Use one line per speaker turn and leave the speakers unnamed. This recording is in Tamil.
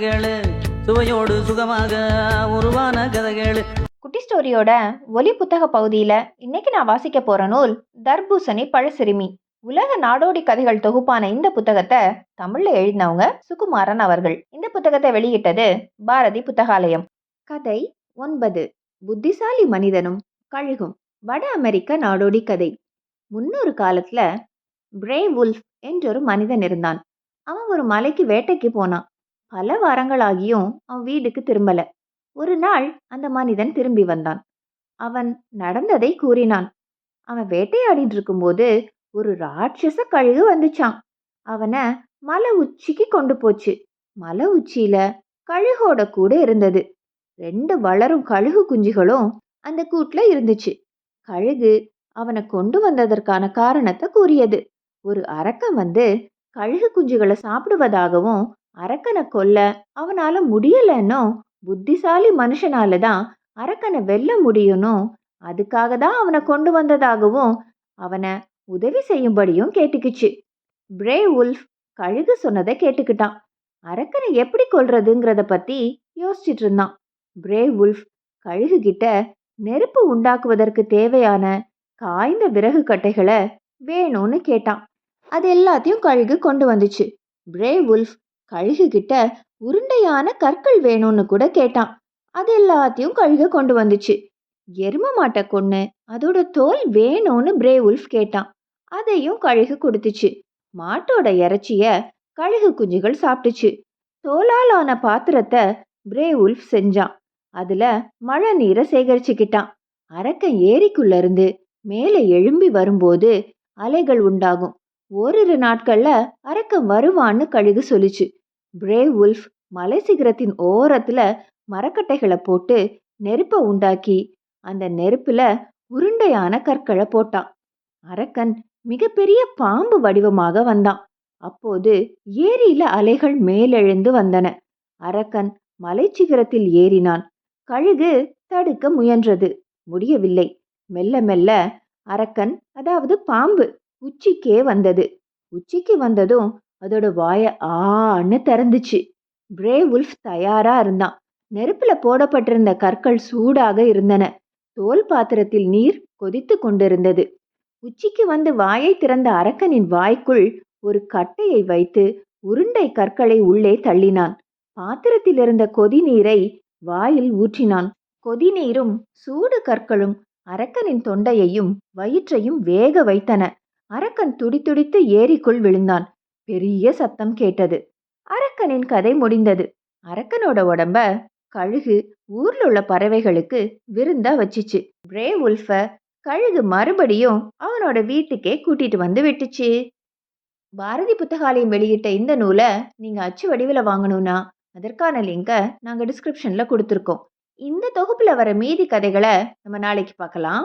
கதைகள் சுவையோடு சுகமாக உருவான கதைகள்.
குட்டி ஸ்டோரியோட ஒலி புத்தக பகுதியில் இன்னைக்கு நான் வாசிக்க போற நூல் தர்பூசணி பழசிறுமி. உலக நாடோடி கதைகள் தொகுப்பான இந்த புத்தகத்தை தமிழ்ல எழுதினவங்க சுகுமாரன் அவர்கள். இந்த புத்தகத்தை வெளியிட்டது பாரதி புத்தகாலயம். கதை ஒன்பது. புத்திசாலி மனிதனும் கழுகும். வட அமெரிக்க நாடோடி கதை. முன்னொரு காலத்துல பிரே உல்ஃப் என்றொரு மனிதன் இருந்தான். அவன் ஒரு மலைக்கு வேட்டைக்கு போனான். பல வாரங்களாகியும் அவன் வீட்டுக்கு திரும்பல. ஒரு நாள் அந்த மனிதன் திரும்பி வந்தான். அவன் நடந்ததை கூறினான். அவன் வேட்டையாடிட்டு இருக்கும்போது ஒரு ராட்சச கழுகு வந்துச்சான் அவனை மலை உச்சிக்கு கொண்டு போச்சு. மலை உச்சியில கழுகோட கூட இருந்தது. ரெண்டு வளரும் கழுகு குஞ்சுகளும் அந்த கூட்டில் இருந்துச்சு. கழுகு அவனை கொண்டு வந்ததற்கான காரணத்தை கூறியது. ஒரு அரக்கன் வந்து கழுகு குஞ்சுகளை சாப்பிடுவதாகவும் அரக்கனை கொல்ல அவனால முடியலன்னும் புத்திசாலி மனுஷனால தான் அரக்கனை வெல்ல முடியும்னும் அதுக்காக தான் அவனை கொண்டு வந்ததாகவும் அவனை உதவி செய்யும்படியும் கேட்டுக்குச்சு. பிரே உல்ஃப் கழுகு சொன்னதை கேட்டுக்கிட்டான். அரக்கனை எப்படி கொல்றதுங்கிறத பத்தி யோசிச்சுட்டு இருந்தான். பிரே உல்ஃப் கழுகு கிட்ட நெருப்பு உண்டாக்குவதற்கு தேவையான காய்ந்த விறகு கட்டைகளை வேணும்னு கேட்டான். அது எல்லாத்தையும் கழுகு கொண்டு வந்துச்சு. பிரே உல்ஃப் கழுகு கிட்ட உருண்டையான கற்கள் வேணும்னு கூட கேட்டான். அது எல்லாத்தையும் கழுகு கொண்டு வந்துச்சு. எரும மாட்டை கொன்று அதோட தோல் வேணும்னு பிரே உல்ஃப் கேட்டான். அதையும் கழுகு கொடுத்துச்சு. மாட்டோட இறைச்சிய கழுகு குஞ்சுகள் சாப்பிட்டுச்சு. தோலால் ஆன பாத்திரத்தை பிரே உல்ஃப் செஞ்சான். அதுல மழை நீரை சேகரிச்சுக்கிட்டான். அரக்கன் ஏரிக்குள்ள இருந்து மேலே எழும்பி வரும்போது அலைகள் உண்டாகும். ஓரிரு நாட்கள்ல அரக்கன் வருவான்னு கழுகு சொல்லிச்சு. பிரே உல்ஃப் மலை சிகரத்தின் ஓரத்தில் மரக்கட்டைகளை போட்டு நெருப்பை உண்டாக்கி அந்த நெருப்பில் உருண்டையான கற்களை போட்டான். அரக்கன் மிகப்பெரிய பாம்பு வடிவமாக வந்தான். அப்போது ஏரியில அலைகள் மேலெழுந்து வந்தன. அரக்கன் மலை சிகரத்தில் ஏறினான். கழுகு தடுக்க முயன்றது. முடியவில்லை. மெல்ல மெல்ல அரக்கன் அதாவது பாம்பு உச்சிக்கே வந்தது. உச்சிக்கு வந்ததும் அதோட வாய ஆன்னு திறந்துச்சு. பிரே உல்ஃப் தயாரா இருந்தான். நெருப்புல போடப்பட்டிருந்த கற்கள் சூடாக இருந்தன. தோல் பாத்திரத்தில் நீர் கொதித்து கொண்டிருந்தது. உச்சிக்கு வந்து வாயை திறந்த அரக்கனின் வாய்க்குள் ஒரு கட்டையை வைத்து உருண்டை கற்களை உள்ளே தள்ளினான். பாத்திரத்தில் இருந்த கொதி நீரை வாயில் ஊற்றினான். கொதி நீரும் சூடு கற்களும் அரக்கனின் தொண்டையையும் வயிற்றையும் வேக வைத்தன. அரக்கன் துடிதுடித்து ஏரிக்குள் விழுந்தான். பெரிய சத்தம் கேட்டது. அரக்கனின் கதை முடிந்தது. அரக்கனோட உடம்ப கழுகு ஊர்ல உள்ள பறவைகளுக்கு விருந்தா வச்சிச்சு. பிரே உல்ஃப கழுகு மறுபடியும் அவனோட வீட்டுக்கே கூட்டிட்டு வந்து விட்டுச்சு. பாரதி புத்தகாலயம் வெளியிட்ட இந்த நூலை நீங்க அச்சு வடிவில் வாங்கணும்னா அதற்கான லிங்கை நாங்கள் டிஸ்கிரிப்ஷன்ல கொடுத்துருக்கோம். இந்த தொகுப்புல வர மீதி கதைகளை நம்ம நாளைக்கு பார்க்கலாம்.